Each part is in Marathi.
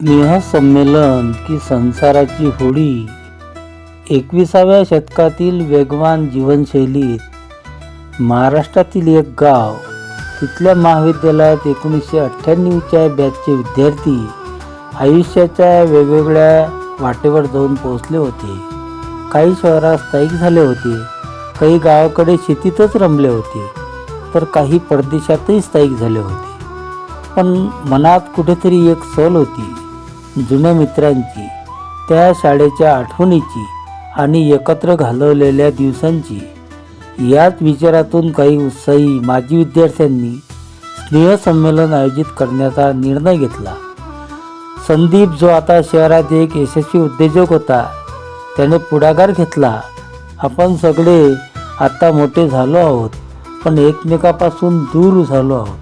स्नेहसंमेलन की संसाराची होडी. एकविसाव्या शतकातील वेगवान जीवनशैलीत महाराष्ट्रातील एक गाव तिथल्या महाविद्यालयात एकोणीसशे अठ्ठ्याण्णवच्या बॅचचे विद्यार्थी आयुष्याच्या वेगवेगळ्या वाटेवर जाऊन पोहोचले होते. काही शहरात स्थायिक झाले होते काही गावाकडे शेतीतच रमले होते तर काही परदेशातही स्थायिक झाले होते. पण मनात कुठेतरी एक सल होती. जुन्या मित्रांची त्या शाळेच्या आठवणीची आणि एकत्र घालवलेल्या दिवसांची. याच विचारातून काही उत्साही माजी विद्यार्थ्यांनी स्नेहसंमेलन आयोजित करण्याचा निर्णय घेतला. संदीप जो आता शहरात एक यशस्वी उद्योजक होता त्याने पुढाकार घेतला. आपण सगळे आता मोठे झालो आहोत पण एकमेकापासून दूर झालो आहोत.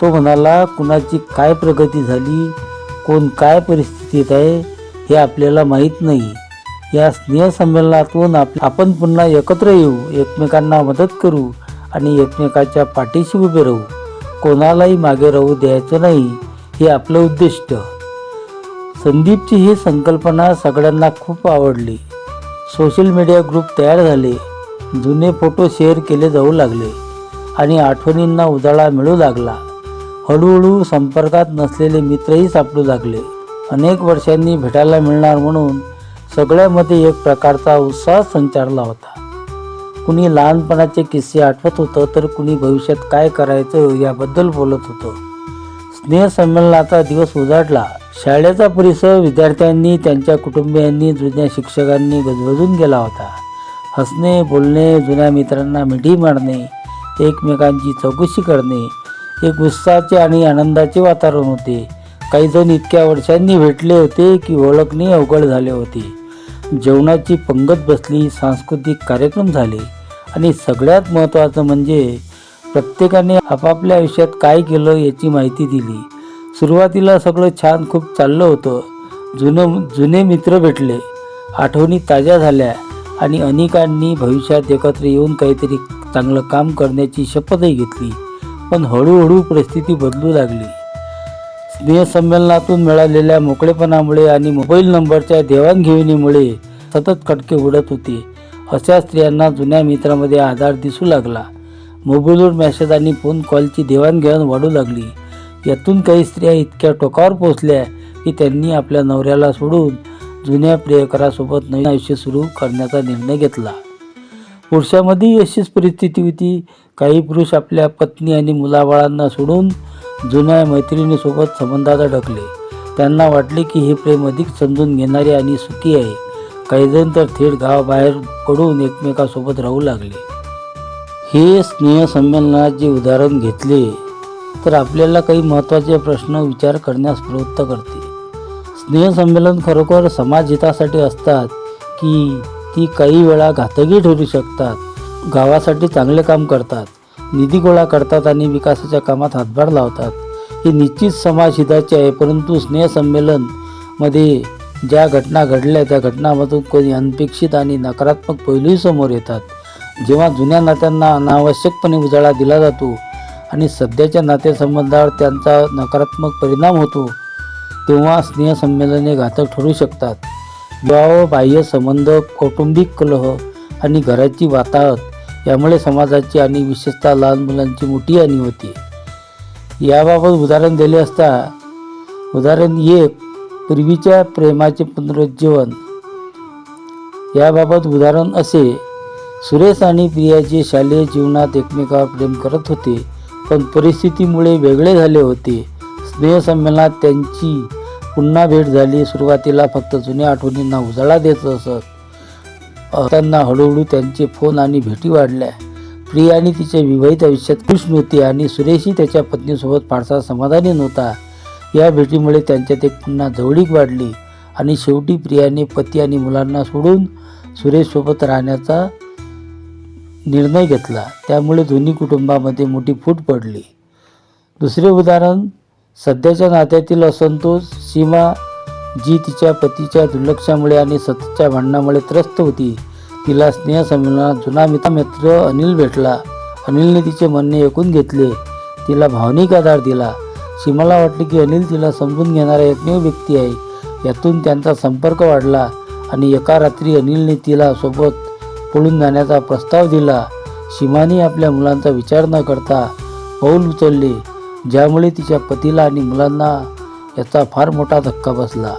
तो म्हणाला कुणाची काय प्रगती झाली कोण काय परिस्थितीत आहे हे आपल्याला माहीत नाही. या स्नेहसंमेलनातून आप आपण पुन्हा एकत्र येऊ एकमेकांना मदत करू आणि एकमेकाच्या पाठीशी उभे राहू. कोणालाही मागे राहू द्यायचं नाही हे आपलं उद्दिष्ट. संदीपची ही संकल्पना सगळ्यांना खूप आवडली. सोशल मीडिया ग्रुप तयार झाले. जुने फोटो शेअर केले जाऊ लागले. आणि आठवणींना उजाळा मिळू लागला. हळूहळू संपर्कात नसलेले मित्रही सापडू लागले. अनेक वर्षांनी भेटायला मिळणार म्हणून सगळ्यामध्ये एक प्रकारचा उत्साह संचारला होता. कुणी लहानपणाचे किस्से आठवत होतं तर कुणी भविष्यात काय करायचं याबद्दल बोलत होतं. स्नेहसंमेलनाचा दिवस उजाडला. शाळेचा परिसर विद्यार्थ्यांनी त्यांच्या कुटुंबियांनी जुन्या शिक्षकांनी गजबजून गेला होता. हसणे बोलणे जुन्या मित्रांना मिठी मारणे एकमेकांची चौकशी करणे एक उत्साहाचे आणि आनंदाचे वातावरण होते. काही जण इतक्या वर्षांनी भेटले होते की ओळखणे अवघड झाले होते. जेवणाची पंगत बसली सांस्कृतिक कार्यक्रम झाले. आणि सगळ्यात महत्त्वाचं म्हणजे प्रत्येकाने आपापल्या आयुष्यात काय केलं याची माहिती दिली. सुरुवातीला सगळं छान खूप चाललं होतं. जुनं जुने मित्र भेटले. आठवणी ताज्या झाल्या आणि अनेकांनी भविष्यात एकत्र येऊन काहीतरी चांगलं काम करण्याची शपथही घेतली. पण हळूहळू परिस्थिती बदलू लागली. स्नेहसंमेलनातून मिळालेल्या मोकळेपणामुळे आणि मोबाईल नंबरच्या देवाणघेवाणीमुळे सतत खटके उडत होते. अशा स्त्रियांना जुन्या मित्रामध्ये आधार दिसू लागला. मोबाईलवर मेसेज आणि फोन कॉलची देवाणघेवाण वाढू लागली. यातून काही स्त्रिया इतक्या टोकावर पोहोचल्या की त्यांनी आपल्या नवऱ्याला सोडून जुन्या प्रियकरासोबत नवीन आयुष्य सुरू करण्याचा निर्णय घेतला. पुरुषामध्येही अशीच परिस्थिती होती काही पुरुष आपल्या पत्नी आणि मुलाबाळांना सोडून जुन्या मैत्रिणीसोबत संबंधात अडकले त्यांना वाटले की हे प्रेम अधिक समजून घेणारे आणि सुखी आहे. काहीजण तर थेट गावाबाहेर पडून एकमेकासोबत राहू लागले. हे स्नेहसंमेलनात जे उदाहरण घेतले तर आपल्याला काही महत्त्वाचे प्रश्न विचार करण्यास प्रवृत्त करते. स्नेहसंमेलन खरोखर समाजहितासाठी असतात की ती काही वेळा घातकी ठरू शकतात? गावासाठी चांगले काम करतात निधी गोळा करतात आणि विकासाच्या कामात हातभार लावतात. हे निश्चित समाज हिताचे आहे परंतु स्नेहसंमेलनमध्ये ज्या घटना घडल्या त्या घटनामधून कोणी अनपेक्षित आणि नकारात्मक पैलूही समोर येतात. जेव्हा जुन्या नात्यांना अनावश्यकपणे उजाळा दिला जातो आणि सध्याच्या नातेसंबंधावर त्यांचा नकारात्मक परिणाम होतो तेव्हा स्नेहसंमेलने घातक ठरू शकतात. विवाह बाह्य संबंध कौटुंबिक कलह आणि घराची वाताहत यामुळे समाजाची आणि विशेषतः लहान मुलांची मोठी हानी होते. याबाबत उदाहरण दिले असता उदाहरण एक पूर्वीच्या प्रेमाचे पुनरुज्जीवन. याबाबत उदाहरण असे सुरेश आणि प्रियाचे शालेय जीवनात एकमेकावर प्रेम करत होते पण परिस्थितीमुळे वेगळे झाले होते. स्नेहसंमेलनात त्यांची पुन्हा भेट झाली सुरुवातीला फक्त जुन्या आठवणींना उजाळा देत असत. त्यांना हळूहळू त्यांचे फोन आणि भेटी वाढल्या. प्रिया आणि तिच्या विवाहित आयुष्यात खुश नव्हती आणि सुरेशही त्याच्या पत्नीसोबत फारसा समाधानी नव्हता. या भेटीमुळे त्यांच्यात एक पुन्हा जवळीक वाढली आणि शेवटी प्रियाने पती आणि मुलांना सोडून सुरेशसोबत राहण्याचा निर्णय घेतला. त्यामुळे दोन्ही कुटुंबामध्ये मोठी फूट पडली. दुसरे उदाहरण सध्याच्या नात्यातील असंतोष सीमा जी तिच्या पतीच्या दुर्लक्षामुळे आणि सततच्या भांडणामुळे त्रस्त होती. तिला स्नेहसंमेलनात जुना मित्र मित्र अनिल भेटला. अनिलने तिचे म्हणणे ऐकून घेतले. तिला भावनिक आधार दिला. सीमाला वाटले की अनिल तिला समजून घेणारा एकमेव व्यक्ती आहे. यातून त्यांचा संपर्क वाढला आणि एका रात्री अनिलने तिला सोबत पळून जाण्याचा प्रस्ताव दिला. सीमाने आपल्या मुलांचा विचार न करता पाऊल उचलले ज्यामुळे तिच्या पतीला आणि मुलांना याचा फार मोठा धक्का बसला.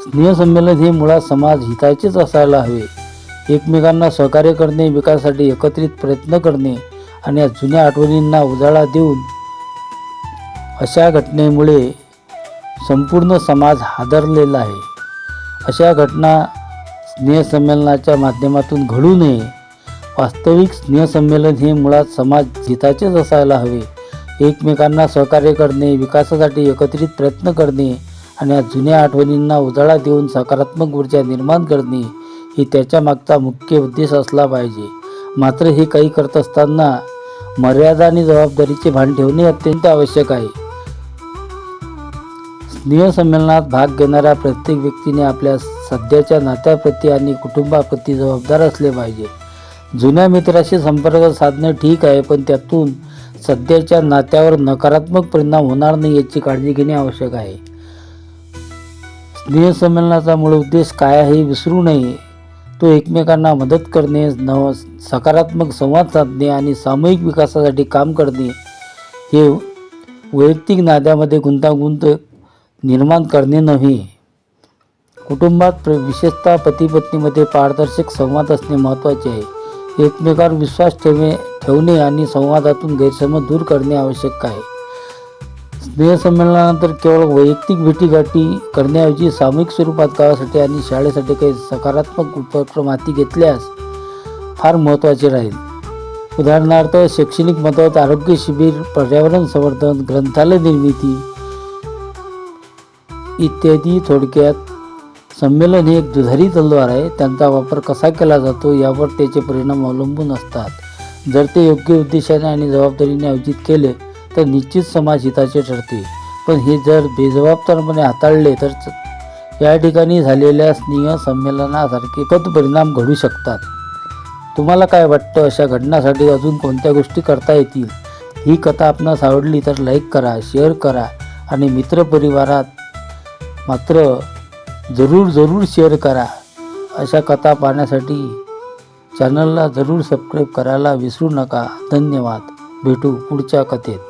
स्नेहसंमेलन हे मुळात समाज हिताचेच असायला हवे. एकमेकांना सहकार्य करणे विकासासाठी एकत्रित प्रयत्न करणे आणि या जुन्या आठवणींना उजाळा देऊन अशा घटनेमुळे संपूर्ण समाज हादरलेला आहे. अशा घटना स्नेहसंमेलनाच्या माध्यमातून घडू नये. वास्तविक स्नेहसंमेलन हे मुळात समाज हिताचेच असायला हवे. एकमेकांना सहकार्य करणे विकासासाठी एकत्रित प्रयत्न करणे आणि या जुन्या आठवणींना उजाळा देऊन सकारात्मक ऊर्जा निर्माण करणे ही त्याच्या मागचा मुख्य उद्देश असला पाहिजे. मात्र हे काही करत असताना मर्यादा आणि जबाबदारीचे भान ठेवणे अत्यंत आवश्यक आहे. स्नेहसंमेलनात भाग घेणाऱ्या प्रत्येक व्यक्तीने आपल्या सध्याच्या नात्याप्रती आणि कुटुंबाप्रती जबाबदार असले पाहिजे. जुन्या मित्राशी संपर्क साधणे ठीक आहे पण त्यातून सध्याच्या नात्यावर नकारात्मक परिणाम होणार नाही याची काळजी घेणे आवश्यक आहे. स्नेहसंमेलनाचा मूळ उद्देश काय आहे हे विसरू नये. तो एकमेकांना मदत करणे नव सकारात्मक संवाद साधणे आणि सामूहिक विकासासाठी काम करणे हे वैयक्तिक नात्यामध्ये गुंतागुंत निर्माण करणे नव्हे. कुटुंबात प्र विशेषतः पती पत्नीमध्ये पारदर्शक संवाद असणे महत्त्वाचे आहे. एकमेकांवर विश्वास ठेवणे ठेवणे आणि संवादातून गैरसमज दूर करणे आवश्यक आहे. स्नेहसंमेलनानंतर केवळ वैयक्तिक भेटीगाठी करण्याऐवजी सामूहिक स्वरूपात गावासाठी आणि शाळेसाठी काही सकारात्मक उपक्रम हाती घेतल्यास फार महत्त्वाचे राहील. उदाहरणार्थ शैक्षणिक मदत आरोग्य शिबिर पर्यावरण संवर्धन ग्रंथालय निर्मिती इत्यादी थोडक्यात संमेलन ही एक दुधारी तलवार आहे. त्यांचा वापर कसा केला जातो यावर त्याचे परिणाम अवलंबून असतात. जर ते योग्य उद्देशाने आणि जबाबदारीने आयोजित केले तर निश्चित समाज हिताचे ठरते पण हे जर बेजबाबदारपणे हाताळले तर च- या ठिकाणी झालेल्या स्नेह संमेलनासारखे कत परिणाम घडू शकतात. तुम्हाला काय वाटतं? अशा घटनासाठी अजून कोणत्या गोष्टी करता येतील? ही कथा आपणास आवडली तर लाईक करा शेअर करा आणि मित्रपरिवारात मात्र जरूर जरूर शेअर करा. अशा कथा पाहण्यासाठी चॅनलला जरूर सबस्क्राईब करायला विसरू नका. धन्यवाद. भेटू पुढच्या कथेत.